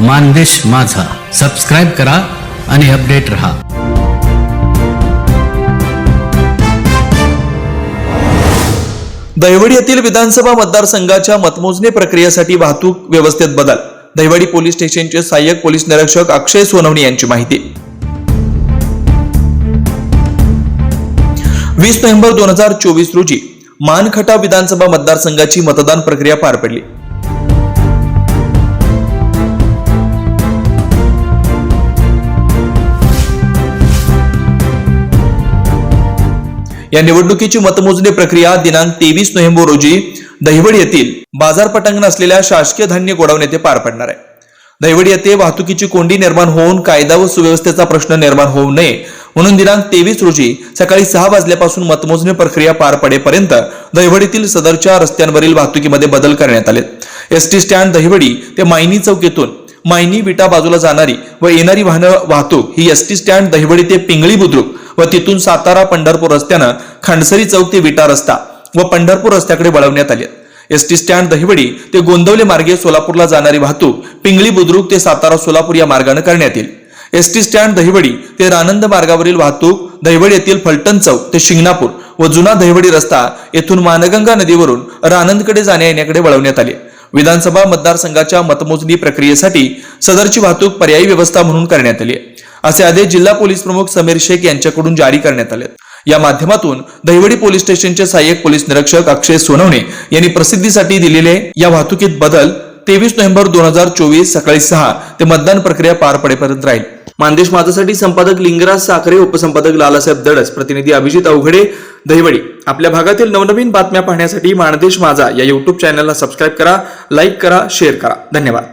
मानदेश माझा. सबस्क्राईब करा आणि अपडेट रहा. दैवडी येथील विधानसभा मतदारसंघाच्या मतमोजणी प्रक्रियेसाठी वाहतूक व्यवस्थेत बदल. दहिवडी पोलीस स्टेशनचे सहाय्यक पोलीस निरीक्षक अक्षय सोनवणी यांची माहिती. वीस नोव्हेंबर दोन हजार चोवीस रोजी मानखटा विधानसभा मतदारसंघाची मतदान प्रक्रिया पार पडली. या निवडणुकीची मतमोजणी प्रक्रिया दिनांक तेवीस नोव्हेंबर रोजी दहिवडी येथील बाजार पटांगण असलेल्या शासकीय धान्य गोडाऊन येथे पार पडणार आहे. दहिवड येथे वाहतुकीची कोंडी निर्माण होऊन कायदा व सुव्यवस्थेचा प्रश्न निर्माण होऊ नये म्हणून दिनांक तेवीस रोजी सकाळी सहा वाजल्यापासून मतमोजणी प्रक्रिया पार पडेपर्यंत दहिवडीतील सदरच्या रस्त्यांवरील वाहतुकीमध्ये बदल करण्यात आले. एसटी स्टँड दहिवडी ते मायनी चौक येथून मायनी विटा बाजूला जाणारी व येणारी वाहनं वाहतूक ही एस टी स्टँड दहिवडी ते पिंगळी बुद्रुक व तिथून सातारा पंढरपूर रस्त्यानं खंडसरी चौक ते विटा रस्ता व पंढरपूर रस्त्याकडे वळवण्यात आली एस टी स्टँड दहिवडी ते गोंदवले मार्गे सोलापूरला जाणारी वाहतूक पिंगळी बुद्रुक ते सातारा सोलापूर या मार्गाने करण्यात येईल. एस टी स्टँड दहिवडी ते रानंद मार्गावरील वाहतूक दहिवडी येथील फलटण चौक ते शिंगणापूर व जुना दहिवडी रस्ता येथून मानगंगा नदीवरून रानंदकडे जाण्या येण्याकडे वळवण्यात आले विधानसभा मतदारसंघाच्या मतमोजणी प्रक्रियेसाठी सदरची वाहतूक पर्यायी व्यवस्था म्हणून करण्यात आली आहे. असे आदेश जिल्हा पोलीस प्रमुख समीर शेख यांच्याकडून जारी करण्यात आले या माध्यमातून दहिवडी पोलीस स्टेशनचे सहाय्यक पोलीस निरीक्षक अक्षय सोनवणे यांनी प्रसिद्धीसाठी दिलेले या वाहतुकीत बदल तेवीस नोव्हेंबर दोन हजार चोवीस सकाळी सहा ते मतदान प्रक्रिया पार पडेपर्यंत राहील. मानदेश माझासाठी संपादक लिंगराज साखरे उपसंपादक लालासाहेब दडस प्रतिनिधी अभिजित अवघडे दहिवडी. आपल्या भागातील नवनवीन बातम्या पाहण्यासाठी माणदेश माझा या युट्यूब चॅनलला सबस्क्राईब करा लाईक करा शेअर करा. धन्यवाद.